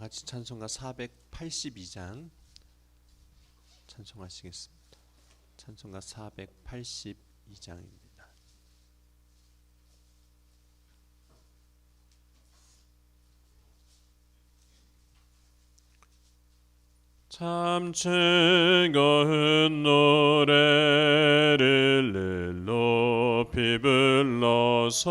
같이 찬송가 482장 찬송하시겠습니다. 찬송가 482장입니다. 참 즐거운 노래를 높이 불러서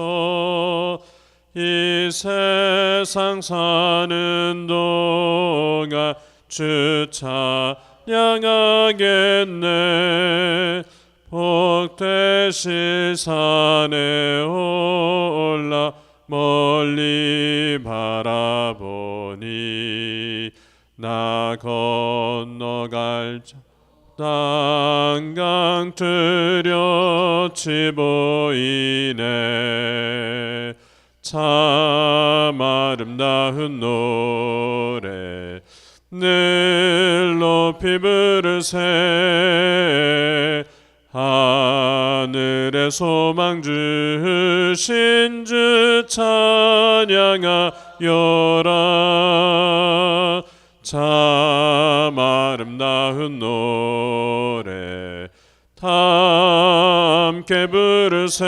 이 세상 사는 동안 주 찬양하겠네. 복되실 산에 올라 멀리 바라보니 나 건너갈 자 땅강 뚜렷이 보이네 참 아름다운 노래. 늘 높이 부르세. 하늘의 소망 주신 주 찬양하여라. 참 아름다운 노래. 함께 부르세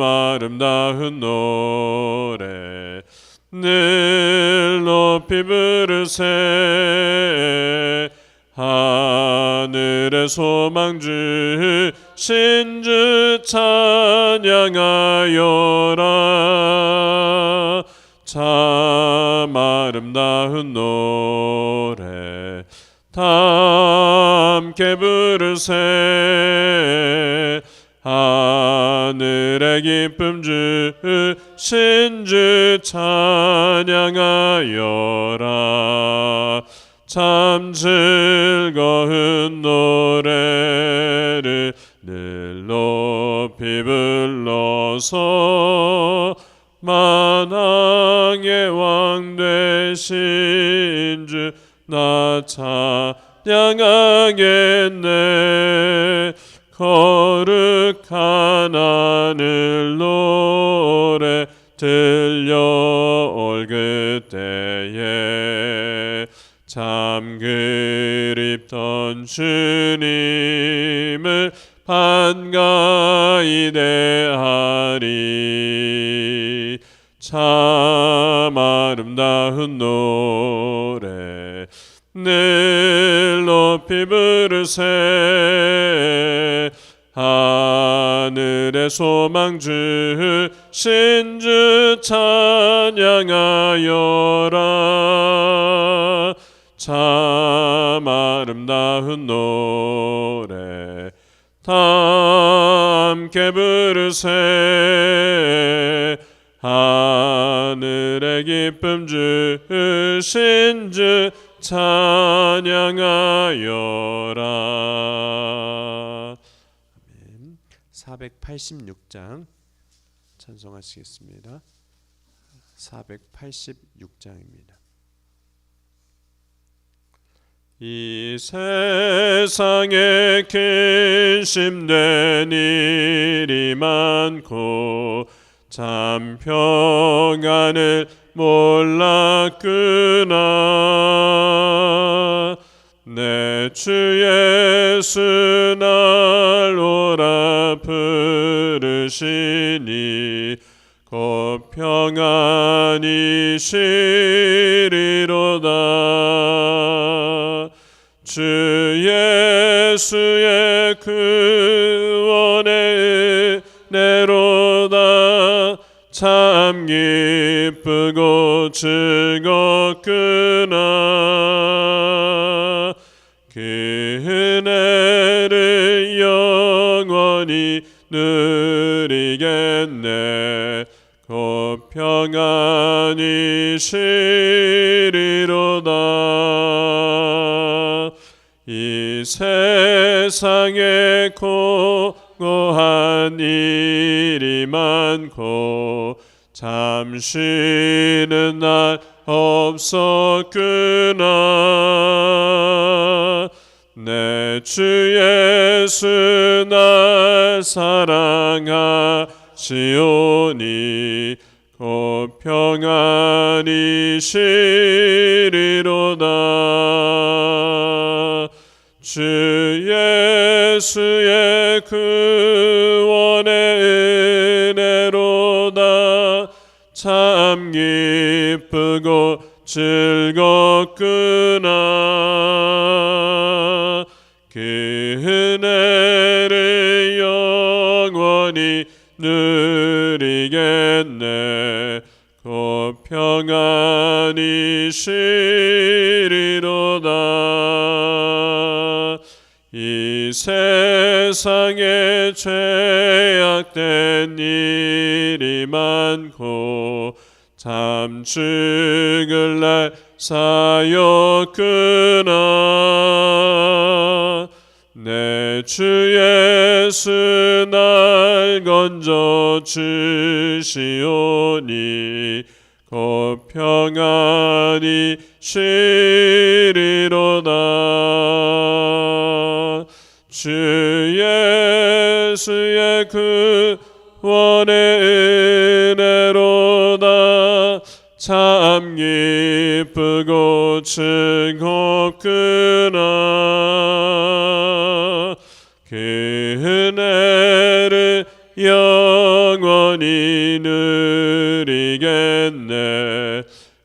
아름다운 노래. 늘 높이 부르세. 하늘의 소망 주신 주 찬양하여라. 참 아름다운 노래. 함께 부르세 하늘의 기쁨 주신 주 찬양하여라. 참 즐거운 노래를 늘 높이 불러서 만왕의 왕 되신 주 나 찬양하겠네. 거룩 한 하늘 노래 들려올 그때에 참 그립던 주님을 반가이 대하리. 참 아름다운 노래. 늘 높이 부르세 하늘의 소망 주신 주 찬양하여라 참 아름다운 노래 함께 부르세 하늘의 기쁨 주신 주 찬양하여라. 아멘. 486장 찬송하시겠습니다. 486장입니다. 이 세상에 근심된 일이 많고 참 평안을 몰랐구나 내주 예수 날 오라 부르시니 곧 평안이 시리로다. 주 예수의 구원의 은혜로다. 참 기쁘고 즐겁구나 그 은혜를 영원히 누리겠네. 곧 평안히 쉬리로다. 이 세상에 공고한 일이 많고 잠쉬는 날 없었구나. 내 주 예수 날 사랑하시오니 곧 평안히 쉬리로다. 주 예수의 구 기쁘고 즐겁구나. 그 은혜를 영원히 누리겠네. 곧 평안히 쉬리로다. 이 세상에 죄악된 일이 많고 참 죽을 날 사였구나 내 주 예수 날 건져 주시오니 곧 평안히 쉬리로다. 주 참 기쁘고 즐겁구나. 그 은혜를 영원히 누리겠네.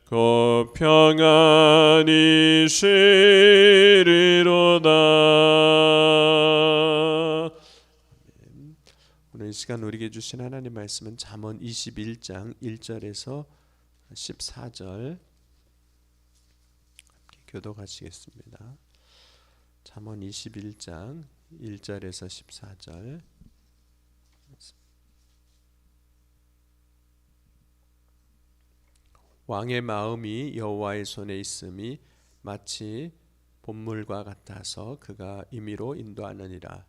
곧 평안히 쉬리로다. 오늘 이 시간 우리에게 주신 하나님 말씀은 잠언 21장 1절에서 14절 함께 교독하시겠습니다. 잠언 21장 1절에서 14절 왕의 마음이 여호와의 손에 있음이 마치 본물과 같아서 그가 임의로 인도하느니라.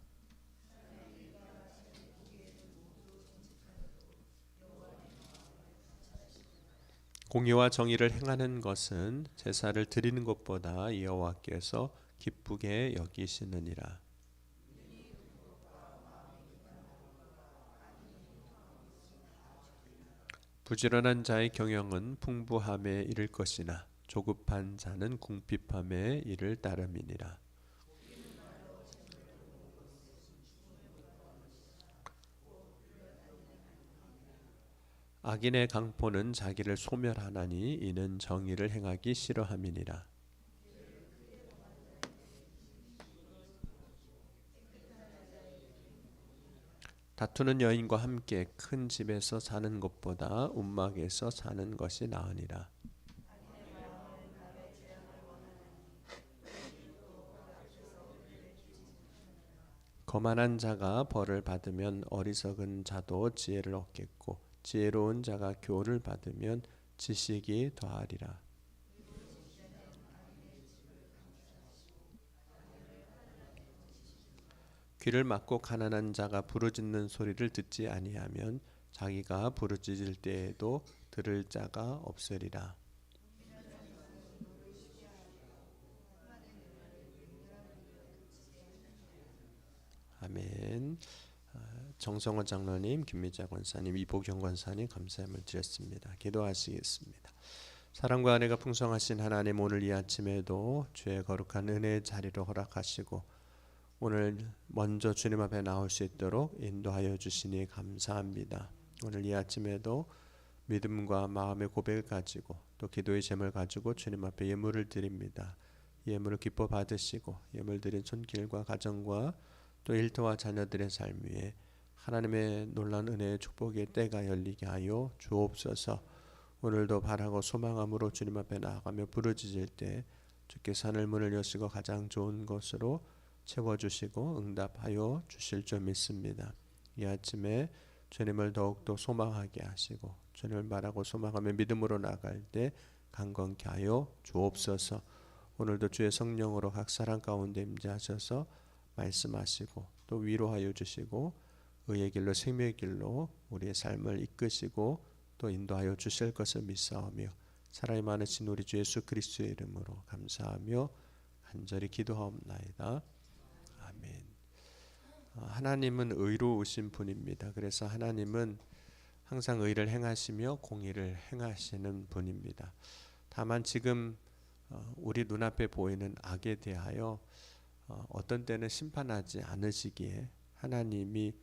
공의와 정의를 행하는 것은 제사를 드리는 것보다 여호와께서 기쁘게 여기시느니라. 부지런한 자의 경영은 풍부함에 이를 것이나 조급한 자는 궁핍함에 이를 따름이니라. 악인의 강포는 자기를 소멸하나니 이는 정의를 행하기 싫어함이니라. 다투는 여인과 함께 큰 집에서 사는 것보다 움막에서 사는 것이 나으니라. 거만한 자가 벌을 받으면 어리석은 자도 지혜를 얻겠고 지혜로운 자가 교를 받으면 지식이 더하리라. 귀를 막고 가난한 자가 부르짖는 소리를 듣지 아니하면 자기가 부르짖을 때에도 들을 자가 없으리라. 아멘. 아, 정성원 장로님, 김미자 권사님, 이보경 권사님 감사함을 드렸습니다. 기도하시겠습니다. 사랑과 은혜가 풍성하신 하나님 오늘 이 아침에도 주의 거룩한 은혜의 자리로 허락하시고 오늘 먼저 주님 앞에 나올 수 있도록 인도하여 주시니 감사합니다. 오늘 이 아침에도 믿음과 마음의 고백을 가지고 또 기도의 제목을 가지고 주님 앞에 예물을 드립니다. 예물을 기뻐 받으시고 예물 드린 손길과 가정과 또 일터와 자녀들의 삶 위에 하나님의 놀란 은혜의 축복의 때가 열리게 하여 주옵소서. 오늘도 바라고 소망함으로 주님 앞에 나아가며 부르짖을 때 주께 산을 문을 여시고 가장 좋은 것으로 채워 주시고 응답하여 주실 줄 믿습니다. 이 아침에 주님을 더욱더 소망하게 하시고 주님을 말하고 소망하며 믿음으로 나갈 때 강건케 하여 주옵소서. 오늘도 주의 성령으로 각 사람 가운데 임재하셔서 말씀하시고 또 위로하여 주시고 의의 길로 생명의 길로 우리의 삶을 이끄시고 또 인도하여 주실 것을 믿사오며 사랑이 많으신 우리 주 예수 그리스도의 이름으로 감사하며 간절히 기도하옵나이다. 아멘. 어, 하나님은 의로우신 분입니다. 그래서 하나님은 항상 의를 행하시며 공의를 행하시는 분입니다. 다만 지금 어, 우리 눈앞에 보이는 악에 대하여 어, 어떤 때는 심판하지 않으시기에 하나님이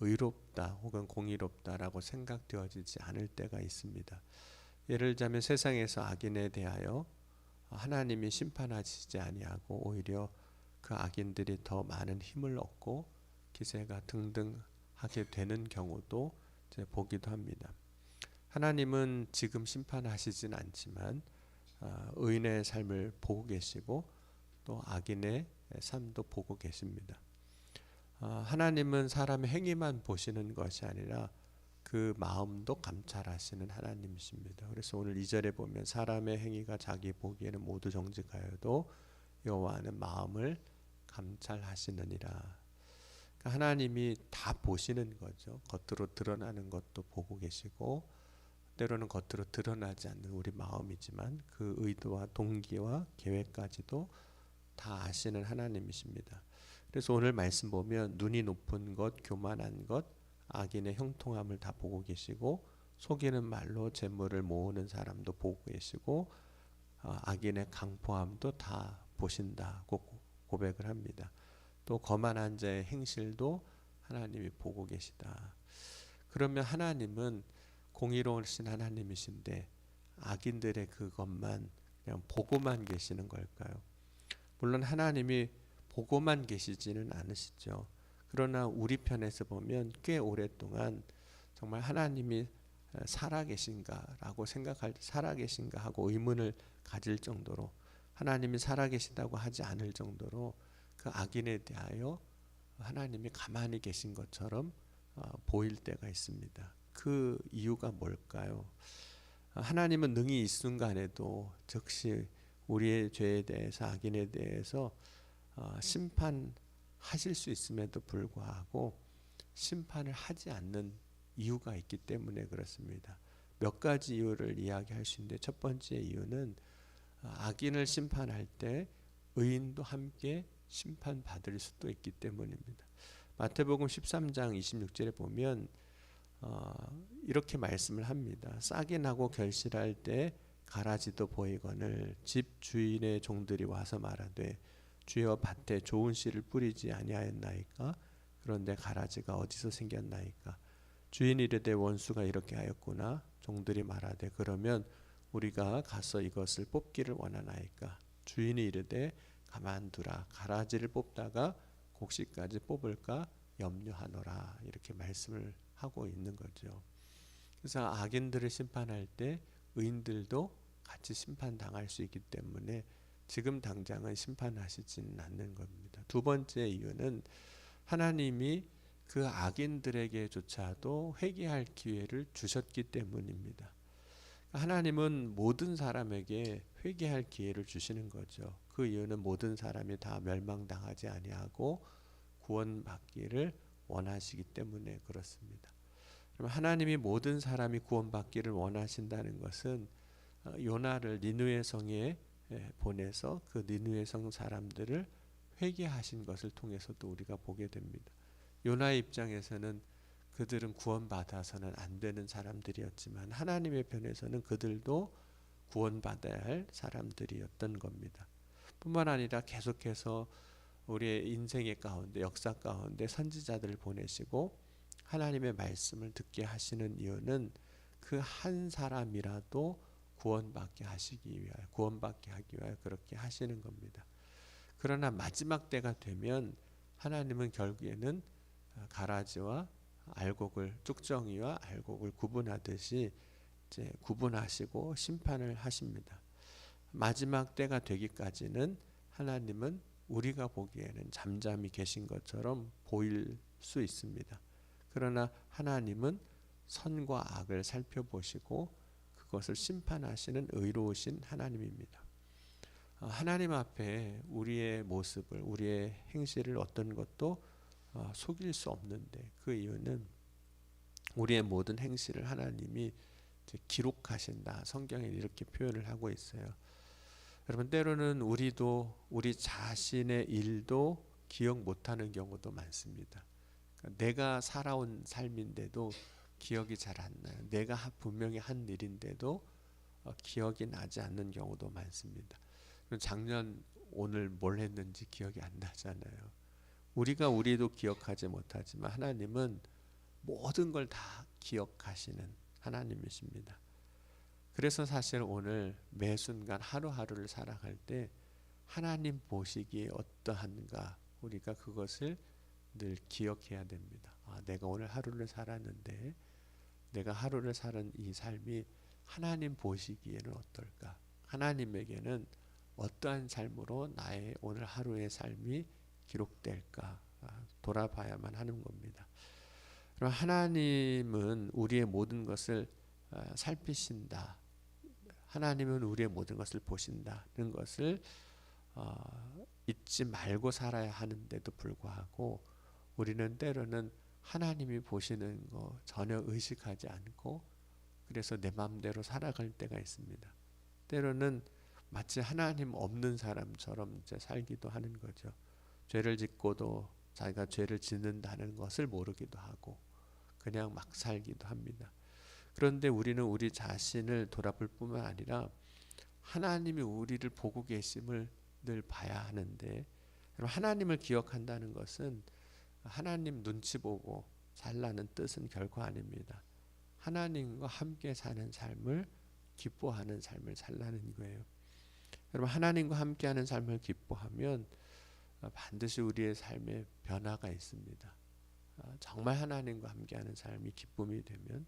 의롭다 혹은 공의롭다라고 생각되어지지 않을 때가 있습니다. 예를 들자면 세상에서 악인에 대하여 하나님이 심판하시지 아니하고 오히려 그 악인들이 더 많은 힘을 얻고 기세가 등등하게 되는 경우도 보기도 합니다. 하나님은 지금 심판하시진 않지만 아, 의인의 삶을 보고 계시고 또 악인의 삶도 보고 계십니다. 아, 하나님은 사람의 행위만 보시는 것이 아니라 그 마음도 감찰하시는 하나님이십니다. 그래서 오늘 2절에 보면 사람의 행위가 자기 보기에는 모두 정직하여도 여호와는 마음을 감찰하시느니라. 그러니까 하나님이 다 보시는 거죠. 겉으로 드러나는 것도 보고 계시고 때로는 겉으로 드러나지 않는 우리 마음이지만 그 의도와 동기와 계획까지도 다 아시는 하나님이십니다. 그래서 오늘 말씀 보면 눈이 높은 것, 교만한 것, 악인의 형통함을 다 보고 계시고 속이는 말로 재물을 모으는 사람도 보고 계시고 어, 악인의 강포함도 다 보신다고 고백을 합니다. 또 거만한 자의 행실도 하나님이 보고 계시다. 그러면 하나님은 공의로우신 하나님이신데 악인들의 그것만 그냥 보고만 계시는 걸까요? 물론 하나님이 보고만 계시지는 않으시죠. 그러나 우리 편에서 보면 꽤 오랫동안 정말 하나님이 살아계신가라고 생각할 살아계신가 하고 의문을 가질 정도로 하나님이 살아계신다고 하지 않을 정도로 그 악인에 대하여 하나님이 가만히 계신 것처럼 어, 보일 때가 있습니다. 그 이유가 뭘까요? 하나님은 능히 이 순간에도 즉시 우리의 죄에 대해서 악인에 대해서 어, 심판하실 수 있음에도 불구하고 심판을 하지 않는 이유가 있기 때문에 그렇습니다. 몇 가지 이유를 이야기할 수 있는데 첫 번째 이유는 어, 악인을 심판할 때 의인도 함께 심판받을 수도 있기 때문입니다. 마태복음 13장 26절에 보면 어, 이렇게 말씀을 합니다. 싹이 나고 결실할 때 가라지도 보이거늘 집 주인의 종들이 와서 말하되 주여 밭에 좋은 씨를 뿌리지 아니하였나이까? 그런데 가라지가 어디서 생겼나이까? 주인이 이르되 원수가 이렇게 하였구나. 종들이 말하되 그러면 우리가 가서 이것을 뽑기를 원하나이까? 주인이 이르되 가만두라. 가라지를 뽑다가 곡식까지 뽑을까? 염려하노라. 이렇게 말씀을 하고 있는 거죠. 그래서 악인들을 심판할 때 의인들도 같이 심판당할 수 있기 때문에 지금 당장은 심판하시지는 않는 겁니다. 두 번째 이유는 하나님이 그 악인들에게조차도 회개할 기회를 주셨기 때문입니다. 하나님은 모든 사람에게 회개할 기회를 주시는 거죠. 그 이유는 모든 사람이 다 멸망당하지 아니하고 구원받기를 원하시기 때문에 그렇습니다. 그럼 하나님이 모든 사람이 구원받기를 원하신다는 것은 어, 요나를 니누의 성에 보내서 그 니누의 성 사람들을 회개하신 것을 통해서도 우리가 보게 됩니다. 요나의 입장에서는 그들은 구원받아서는 안 되는 사람들이었지만 하나님의 편에서는 그들도 구원받아야 할 사람들이었던 겁니다. 뿐만 아니라 계속해서 우리의 인생의 가운데 역사 가운데 선지자들을 보내시고 하나님의 말씀을 듣게 하시는 이유는 그 한 사람이라도 구원받게 하시기 위하여 구원받게 하기 위하여 그렇게 하시는 겁니다. 그러나 마지막 때가 되면 하나님은 결국에는 가라지와 알곡을 쭉정이와 알곡을 구분하듯이 이제 구분하시고 심판을 하십니다. 마지막 때가 되기까지는 하나님은 우리가 보기에는 잠잠히 계신 것처럼 보일 수 있습니다. 그러나 하나님은 선과 악을 살펴보시고 그것을 심판하시는 의로우신 하나님입니다. 어, 하나님 앞에 우리의 모습을 우리의 행실을 어떤 것도 어, 속일 수 없는데 그 이유는 우리의 모든 행실을 하나님이 기록하신다. 성경에 이렇게 표현을 하고 있어요. 여러분 때로는 우리도 우리 자신의 일도 기억 못하는 경우도 많습니다. 그러니까 내가 살아온 삶인데도 기억이 잘 안 나요. 내가 분명히 한 일인데도 어, 기억이 나지 않는 경우도 많습니다. 작년 오늘 뭘 했는지 기억이 안 나잖아요. 우리가 우리도 기억하지 못하지만 하나님은 모든 걸 다 기억하시는 하나님이십니다. 그래서 사실 오늘 매 순간 하루하루를 살아갈 때 하나님 보시기에 어떠한가 우리가 그것을 늘 기억해야 됩니다. 아, 내가 오늘 하루를 살았는데 내가 하루를 사는 이 삶이 하나님 보시기에는 어떨까? 하나님에게는 어떠한 삶으로 나의 오늘 하루의 삶이 기록될까 아, 돌아봐야만 하는 겁니다. 그럼 하나님은 우리의 모든 것을 아, 살피신다. 하나님은 우리의 모든 것을 보신다는 것을 어, 잊지 말고 살아야 하는데도 불구하고 우리는 때로는 하나님이 보시는 거 전혀 의식하지 않고 그래서 내 마음대로 살아갈 때가 있습니다. 때로는 마치 하나님 없는 사람처럼 이제 살기도 하는 거죠. 죄를 짓고도 자기가 죄를 짓는다는 것을 모르기도 하고 그냥 막 살기도 합니다. 그런데 우리는 우리 자신을 돌아볼 뿐만 아니라 하나님이 우리를 보고 계심을 늘 봐야 하는데 하나님을 기억한다는 것은 하나님 눈치 보고 살라는 뜻은 결코 아닙니다. 하나님과 함께 사는 삶을 기뻐하는 삶을 살라는 거예요. 여러분 하나님과 함께하는 삶을 기뻐하면 반드시 우리의 삶에 변화가 있습니다. 아, 정말 하나님과 함께하는 삶이 기쁨이 되면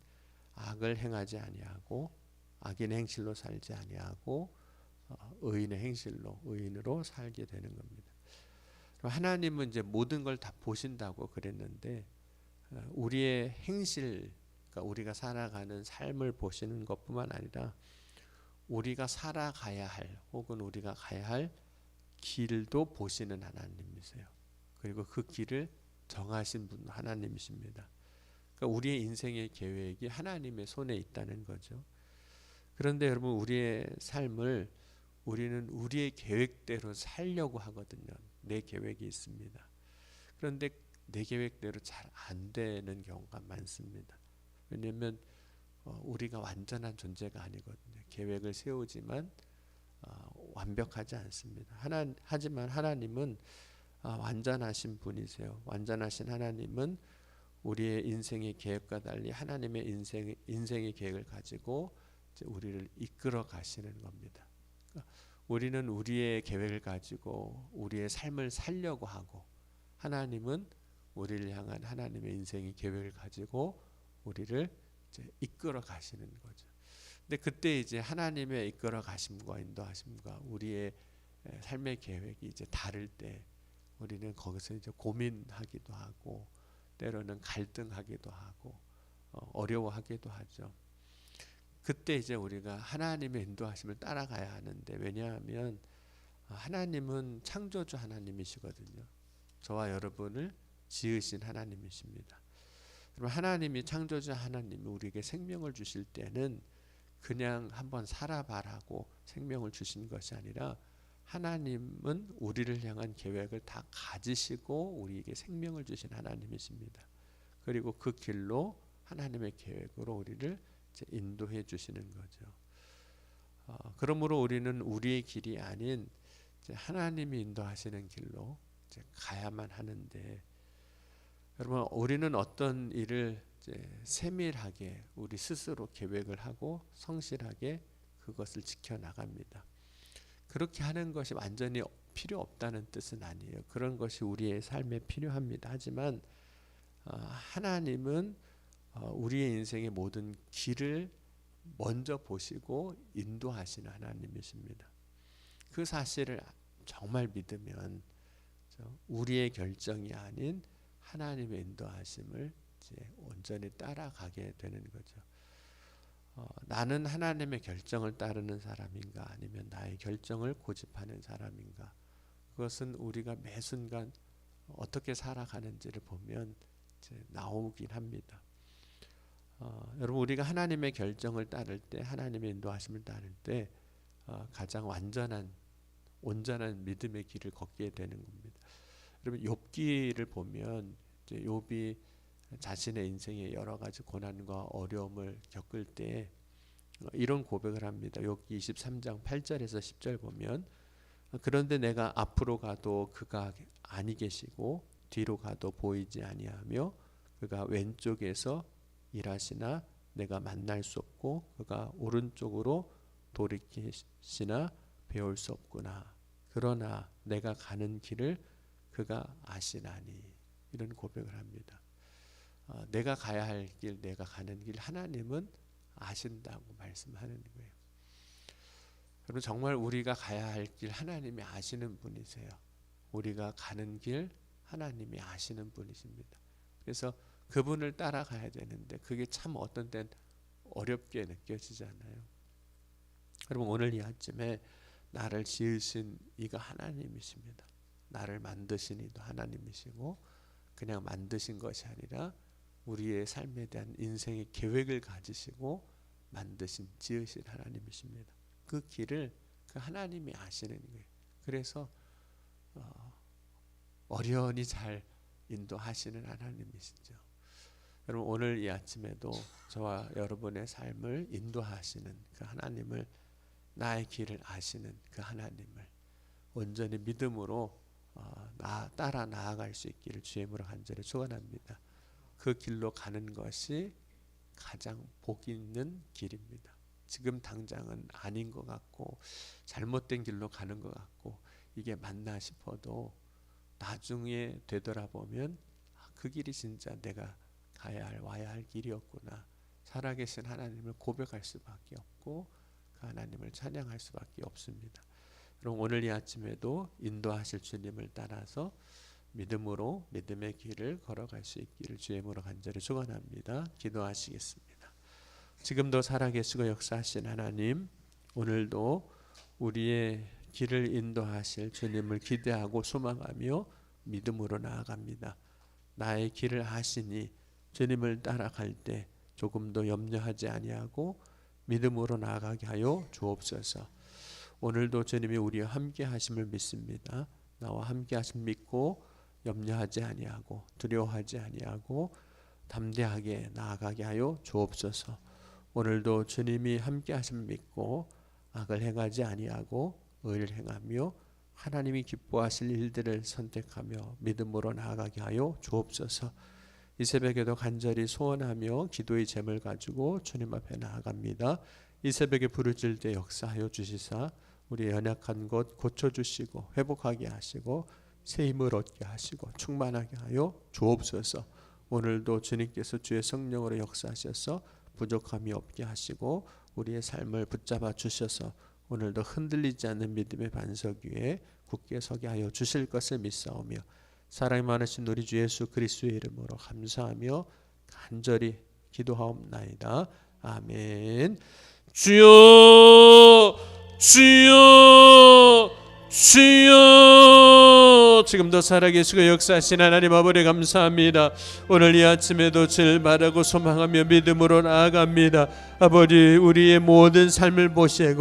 악을 행하지 아니하고 악인의 행실로 살지 아니하고 어, 의인의 행실로 의인으로 살게 되는 겁니다. 하나님은 이제 모든 걸 다 보신다고 그랬는데 어, 우리의 행실, 그러니까 우리가 살아가는 삶을 보시는 것뿐만 아니라 우리가 살아가야 할 혹은 우리가 가야 할 길도 보시는 하나님이세요. 그리고 그 길을 정하신 분 하나님이십니다. 그러니까 우리의 인생의 계획이 하나님의 손에 있다는 거죠. 그런데 여러분 우리의 삶을 우리는 우리의 계획대로 살려고 하거든요. 내 계획이 있습니다. 그런데 내 계획대로 잘 안 되는 경우가 많습니다. 왜냐하면 어, 우리가 완전한 존재가 아니거든요. 계획을 세우지만 어, 완벽하지 않습니다. 하나, 하지만 하나님은 어, 완전하신 분이세요. 완전하신 하나님은 우리의 인생의 계획과 달리 하나님의 인생 인생의 계획을 가지고 우리를 이끌어 가시는 겁니다. 우리는 우리의 계획을 가지고 우리의 삶을 살려고 하고 하나님은 우리를 향한 하나님의 인생의 계획을 가지고 우리를 이끌어 가시는 거죠. 근데 그때 이제 하나님의 이끌어 가심과 인도하심과 우리의 삶의 계획이 이제 다를 때 우리는 거기서 이제 고민하기도 하고 때로는 갈등하기도 하고 어, 어려워하기도 하죠. 그때 이제 우리가 하나님의 인도하심을 따라가야 하는데 왜냐하면 하나님은 창조주 하나님이시거든요. 저와 여러분을 지으신 하나님이십니다. 그럼 하나님이 창조주 하나님이 우리에게 생명을 주실 때는 그냥 한번 살아봐라고 생명을 주신 것이 아니라 하나님은 우리를 향한 계획을 다 가지시고 우리에게 생명을 주신 하나님이십니다. 그리고 그 길로 하나님의 계획으로 우리를 인도해 주시는 거죠. 어, 그러므로 우리는 우리의 길이 아닌 하나님이 인도하시는 길로 가야만 하는데 여러분 우리는 어떤 일을 세밀하게 우리 스스로 계획을 하고 성실하게 그것을 지켜 나갑니다. 그렇게 하는 것이 완전히 필요 없다는 뜻은 아니에요. 그런 것이 우리의 삶에 필요합니다. 하지만 어, 하나님은 어, 우리의 인생의 모든 길을 먼저 보시고 인도하시는 하나님이십니다. 그 사실을 정말 믿으면 저 우리의 결정이 아닌 하나님의 인도하심을 온전히 따라가게 되는 거죠. 어, 나는 하나님의 결정을 따르는 사람인가 아니면 나의 결정을 고집하는 사람인가 그것은 우리가 매 순간 어떻게 살아가는지를 보면 나오긴 합니다. 어, 여러분 우리가 하나님의 결정을 따를 때 하나님의 인도하심을 따를 때 어, 가장 완전한 온전한 믿음의 길을 걷게 되는 겁니다. 여러분 욥기를 보면 욥이 자신의 인생의 여러 가지 고난과 어려움을 겪을 때 어, 이런 고백을 합니다. 욥기 23장 8절에서 10절 보면 어, 그런데 내가 앞으로 가도 그가 아니 계시고 뒤로 가도 보이지 아니하며 그가 왼쪽에서 일하시나 내가 만날 수 없고 그가 오른쪽으로 돌이키시나 배울 수 없구나. 그러나 내가 가는 길을 그가 아시나니 이런 고백을 합니다. 어, 내가 가야 할 길, 내가 가는 길 하나님은 아신다고 말씀하는 거예요. 여러분 정말 우리가 가야 할 길 하나님이 아시는 분이세요. 우리가 가는 길 하나님이 아시는 분이십니다. 그래서 그분을 따라가야 되는데 그게 참 어떤 땐 어렵게 느껴지잖아요. 여러분 오늘 이 아침에 나를 지으신 이가 하나님이십니다. 나를 만드신 이도 하나님이시고 그냥 만드신 것이 아니라 우리의 삶에 대한 인생의 계획을 가지시고 만드신 지으신 하나님이십니다. 그 길을 그 하나님이 아시는 거예요. 그래서 어, 어련히 잘 인도하시는 하나님이시죠. 여러분 오늘 이 아침에도 저와 여러분의 삶을 인도하시는 그 하나님을 나의 길을 아시는 그 하나님을 온전히 믿음으로 어, 나 따라 나아갈 수 있기를 주임으로 간절히 축원합니다. 그 길로 가는 것이 가장 복 있는 길입니다. 지금 당장은 아닌 것 같고 잘못된 길로 가는 것 같고 이게 맞나 싶어도 나중에 되돌아보면 아, 그 길이 진짜 내가 가야 할 와야 할 길이었구나. 살아계신 하나님을 고백할 수밖에 없고 그 하나님을 찬양할 수밖에 없습니다. 여러분 오늘 이 아침에도 인도하실 주님을 따라서 믿음으로 믿음의 길을 걸어갈 수 있기를 주임으로 간절히 축원합니다. 기도하시겠습니다. 지금도 살아계시고 역사하신 하나님 오늘도 우리의 길을 인도하실 주님을 기대하고 소망하며 믿음으로 나아갑니다. 나의 길을 하시니 주님을 따라갈 때 조금도 염려하지 아니하고 믿음으로 나아가게 하여 주옵소서. 오늘도 주님이 우리와 함께 하심을 믿습니다. 나와 함께 하심 믿고 염려하지 아니하고 두려워하지 아니하고 담대하게 나아가게 하여 주옵소서. 오늘도 주님이 함께 하심 믿고 악을 행하지 아니하고 의를 행하며 하나님이 기뻐하실 일들을 선택하며 믿음으로 나아가게 하여 주옵소서. 이 새벽에도 간절히 소원하며 기도의 제물 가지고 주님 앞에 나아갑니다. 이 새벽에 부르짖을 때 역사하여 주시사 우리 연약한 것 고쳐 주시고 회복하게 하시고 새 힘을 얻게 하시고 충만하게 하여 주옵소서. 오늘도 주님께서 주의 성령으로 역사하셔서 부족함이 없게 하시고 우리의 삶을 붙잡아 주셔서 오늘도 흔들리지 않는 믿음의 반석 위에 굳게 서게 하여 주실 것을 믿사오며 사랑이 많으신 우리 주 예수 그리스도의 이름으로 감사하며 간절히 기도하옵나이다. 아멘. 주여 주여 주여 지금도 살아계시고 역사하신 하나님 아버지 감사합니다. 오늘 이 아침에도 주를 바라고 소망하며 믿음으로 나아갑니다. 아버지 우리의 모든 삶을 보시고